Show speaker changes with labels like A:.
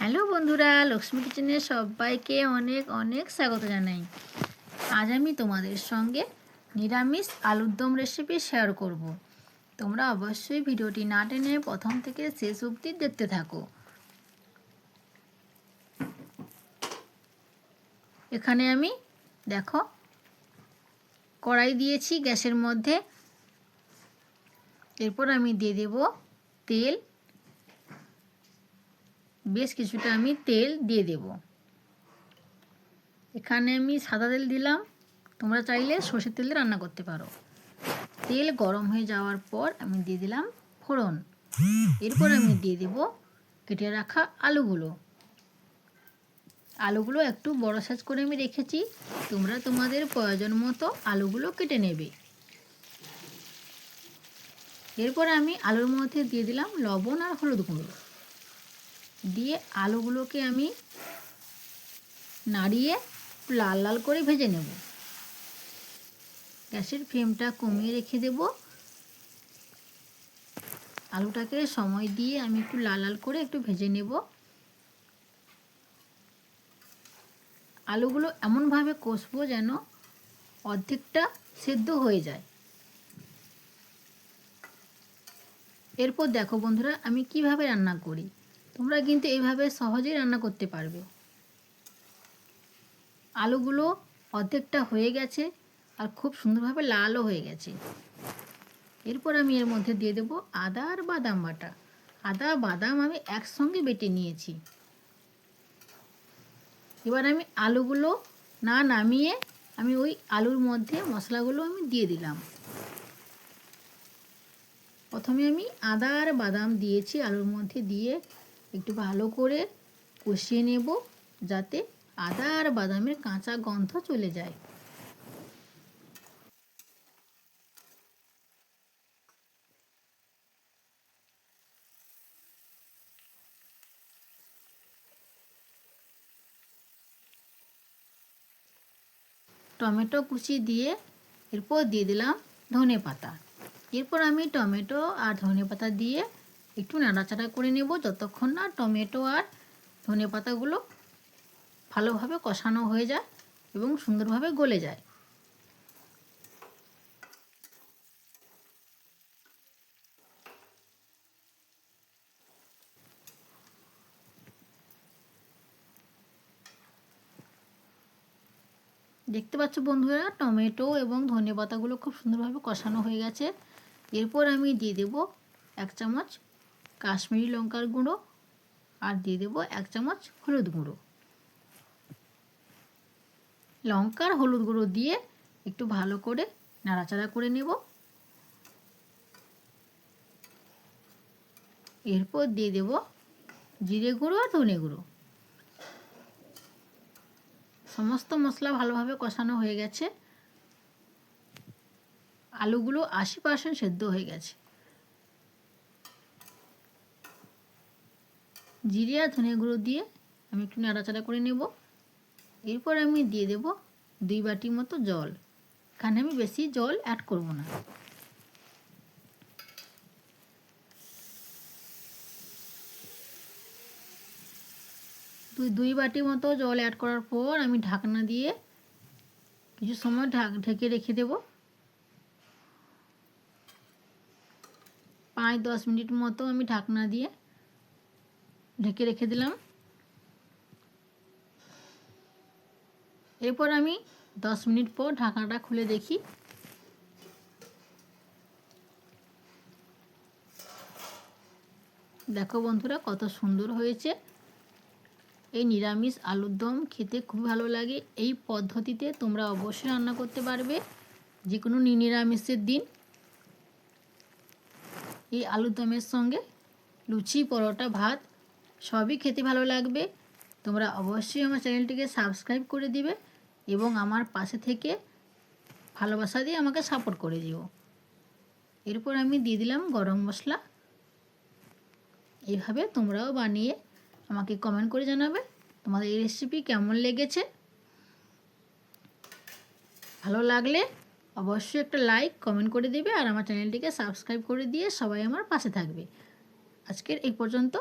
A: Hello বন্ধুরা, লক্ষ্মী কিচেনে সবাইকে অনেক অনেক স্বাগত জানাই। আজ আমি তোমাদের সঙ্গে নিরামিষ আলুর দম রেসিপি শেয়ার করব। তোমরা অবশ্যই ভিডিওটি না টেনে প্রথম থেকে শেষ অবধি দেখতে থাকো। এখানে আমি, দেখো, কড়াই দিয়েছি গ্যাসের মধ্যে। এরপর আমি দিয়ে দেব তেল। বেশ কিছুটা আমি তেল দিয়ে দেব। এখানে আমি সাদা তেল দিলাম। তোমরা চাইলে সর্ষের তেল রান্না করতে পারো। তেল গরম হয়ে যাওয়ার পর আমি দিয়ে দিলাম ফোড়ন। এরপর আমি দিয়ে দেব কেটে রাখা আলুগুলো। আলুগুলো একটু বড় সাইজ করে আমি রেখেছি। তোমরা তোমাদের প্রয়োজন মতো আলুগুলো কেটে নেবে। এরপর আমি আলুর মধ্যে দিয়ে দিলাম লবণ আর হলুদ গুঁড়ো। দিয়ে আলুগুলোকে আমি নাড়িয়ে লাল লাল করে ভেজে নেব। গ্যাসের ফ্লেমটা কমিয়ে রেখে দেব। আলুটাকে সময় দিয়ে আমি একটু লাল লাল করে একটু ভেজে নেব। আলুগুলো এমনভাবে কষবো যেন অর্ধেকটা সেদ্ধ হয়ে যায়। এরপর দেখো বন্ধুরা আমি কীভাবে রান্না করি। তোমরা কিন্তু এইভাবে সহজেই রান্না করতে পারবে। আলুগুলো অর্ধেকটা হয়ে গেছে আর খুব সুন্দরভাবে লালও হয়ে গেছে। এরপর আমি এর মধ্যে দিয়ে দেবো আদা আর বাদাম বাটা। আদা, বাদাম আমি একসঙ্গে বেটে নিয়েছি। এবার আমি আলুগুলো না নামিয়ে আমি ওই আলুর মধ্যে মশলাগুলো আমি দিয়ে দিলাম। প্রথমে আমি আদা আর বাদাম দিয়েছি আলুর মধ্যে দিয়ে। একটু ভালো করে কষিয়ে নেব যাতে আদা আর বাদামের কাঁচা গন্ধ চলে যায়। টমেটো কুচি দিয়ে এরপর দিয়ে দিলাম ধনে পাতা। এরপর আমি টমেটো আর ধনে পাতা দিয়ে একটু নাড়াচাড়া করে নেব যতক্ষণ না টমেটো আর ধনে পাতাগুলো ভালোভাবে কষানো হয়ে যায় এবং সুন্দরভাবে গলে যায়। দেখতে পাচ্ছ বন্ধুরা, টমেটো এবং ধনে পাতাগুলো খুব সুন্দরভাবে কষানো হয়ে গেছে। এরপর আমি দিয়ে দেব এক চামচ কাশ্মীরি লঙ্কার গুঁড়ো আর দিয়ে দেব এক চামচ হলুদ গুঁড়ো। লঙ্কার হলুদ গুঁড়ো দিয়ে একটু ভালো করে নাড়াচাড়া করে নেব। এরপর দিয়ে দেব জিরে গুঁড়ো আর ধনে গুঁড়ো। সমস্ত মশলা ভালোভাবে কষানো হয়ে গেছে। আলুগুলো আশি পার্সেন্ট সেদ্ধ হয়ে গেছে। জিরে আর ধনে গুঁড়ো দিয়ে আমি একটু নাড়াচাড়া করে নেব। এরপর আমি দিয়ে দেব দুই বাটি মতো জল। এখানে আমি বেশি জল অ্যাড করব না। দুই দুই বাটি মতো জল অ্যাড করার পর আমি ঢাকনা দিয়ে কিছু সময় ঢাক, ঢেকে রেখে দেব। পাঁচ, দশ মিনিট মতো আমি ঢাকনা দিয়ে ঢেকে রেখে দিলাম। এরপর আমি দশ মিনিট পর ঢাকনাটা খুলে দেখি। দেখো বন্ধুরা কত সুন্দর হয়েছে। এই নিরামিষ আলুর দম খেতে খুব ভালো লাগে। এই পদ্ধতিতে তোমরা অবশ্যই রান্না করতে পারবে। যে কোনো নিরামিষের দিন। এই আলুর দমের সঙ্গে লুচি, পরোটা, ভাত সবই খেতে ভালো লাগবে। তোমরা অবশ্যই আমার চ্যানেলটিকে সাবস্ক্রাইব করে দিবে এবং আমার পাশে থেকে ভালোবাসা দিয়ে আমাকে সাপোর্ট করে দিও। এরপর আমি দিয়ে দিলাম গরম মশলা। এইভাবে তোমরাও বানিয়ে আমাকে কমেন্ট করে জানাবে তোমাদের এই রেসিপি কেমন লেগেছে। ভালো লাগলে অবশ্যই একটা লাইক কমেন্ট করে দিবে আর আমার চ্যানেলটিকে সাবস্ক্রাইব করে দিয়ে সবাই আমার পাশে থাকবে। আজকের এই পর্যন্ত